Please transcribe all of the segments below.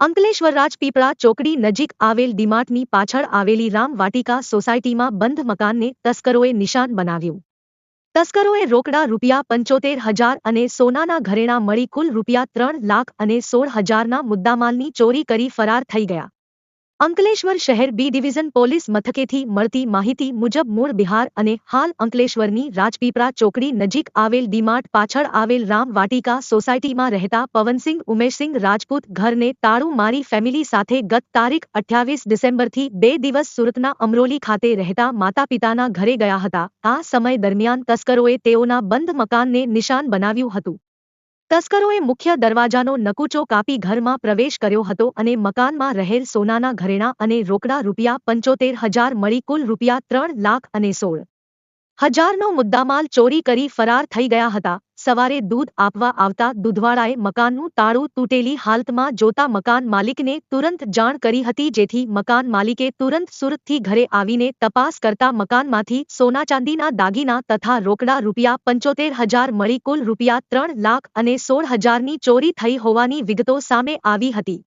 અંકલેશ્વર રાજપીપળા ચોકડી નજીક આવેલ ડીમાર્ટની પાછળ આવેલી રામ વાટિકા સોસાયટીમાં બંધ મકાનને તસ્કરોએ નિશાન બનાવ્યું. તસ્કરોએ રોકડા રૂપિયા પંચોતેર હજાર અને સોનાના ઘરેણાં મળી કુલ રૂપિયા ત્રણ લાખ અને સોળ હજારના મુદ્દામાલની ચોરી કરી ફરાર થઈ ગયા. અંકલેશ્વર શહેર બી ડિવિઝન પોલીસ મથકેથી મળતી માહિતી મુજબ મૂળ બિહાર અને હાલ અંકલેશ્વરની રાજપીપળા ચોકડી નજીક આવેલ ડીમાર્ટ પાછળ આવેલ રામ વાટિકા સોસાયટીમાં રહેતા પવનસિંહ ઉમેશસિંહ રાજપૂત ઘરને તાળું મારી ફેમિલી સાથે ગત તારીખ અઠ્યાવીસ ડિસેમ્બરથી બે દિવસ સુરતના અમરોલી ખાતે રહેતા માતા પિતાના ઘરે ગયા હતા. આ સમય દરમિયાન તસ્કરોએ તેઓના બંધ મકાનને નિશાન બનાવ્યું હતું. તસ્કરોએ મુખ્ય દરવાજાનો નકુચો કાપી ઘરમાં પ્રવેશ કર્યો હતો અને મકાનમાં રહેલ સોનાના ઘરેણાં અને રોકડા રૂપિયા પંચોતેર હજાર મળી કુલ રૂપિયા ત્રણ લાખ અને સોળ હજારનો મુદ્દામાલ ચોરી કરી ફરાર થઈ ગયા હતા. સવારે દૂધ આપવા આવતા દૂધવાળાએ મકાનનું તાળું તૂટેલી હાલતમાં જોતા મકાન માલિકને તુરંત જાણ કરી હતી, જેથી મકાન માલિકે તુરંત સુરતથી ઘરે આવીને તપાસ કરતા મકાનમાંથી સોના ચાંદીના દાગીના તથા રોકડા રૂપિયા પંચોતેર હજાર મળી કુલ રૂપિયા ત્રણ લાખ અને સોળ હજારની ચોરી થઈ હોવાની વિગતો સામે આવી હતી.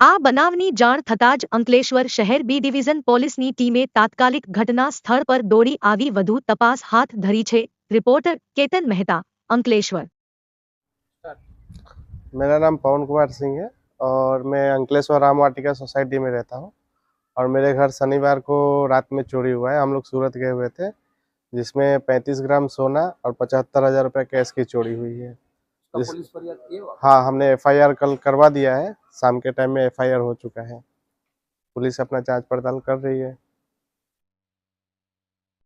આ બનાવની જાણ થતાં જ અંકલેશ્વર શહેર બી ડિવિઝન પોલીસની ટીમે તાત્કાલિક ઘટના સ્થળ પર દોડી આવી વધુ તપાસ હાથ ધરી છે. રિપોર્ટર કેતન મહેતા अंकलेश्वर। मेरा नाम पवन कुमार सिंह है और मैं अंकलेश्वर राम वाटिका सोसाइटी में रहता हूँ। और मेरे घर शनिवार को रात में चोरी हुआ है। हम लोग सूरत गए हुए थे जिसमें 35 ग्राम सोना और पचहत्तर हज़ार रुपये कैश की चोरी हुई है। जिस... हाँ हमने एफआईआर कल करवा दिया है। शाम के टाइम में एफआईआर हो चुका है। पुलिस अपना जाँच पड़ताल कर रही है।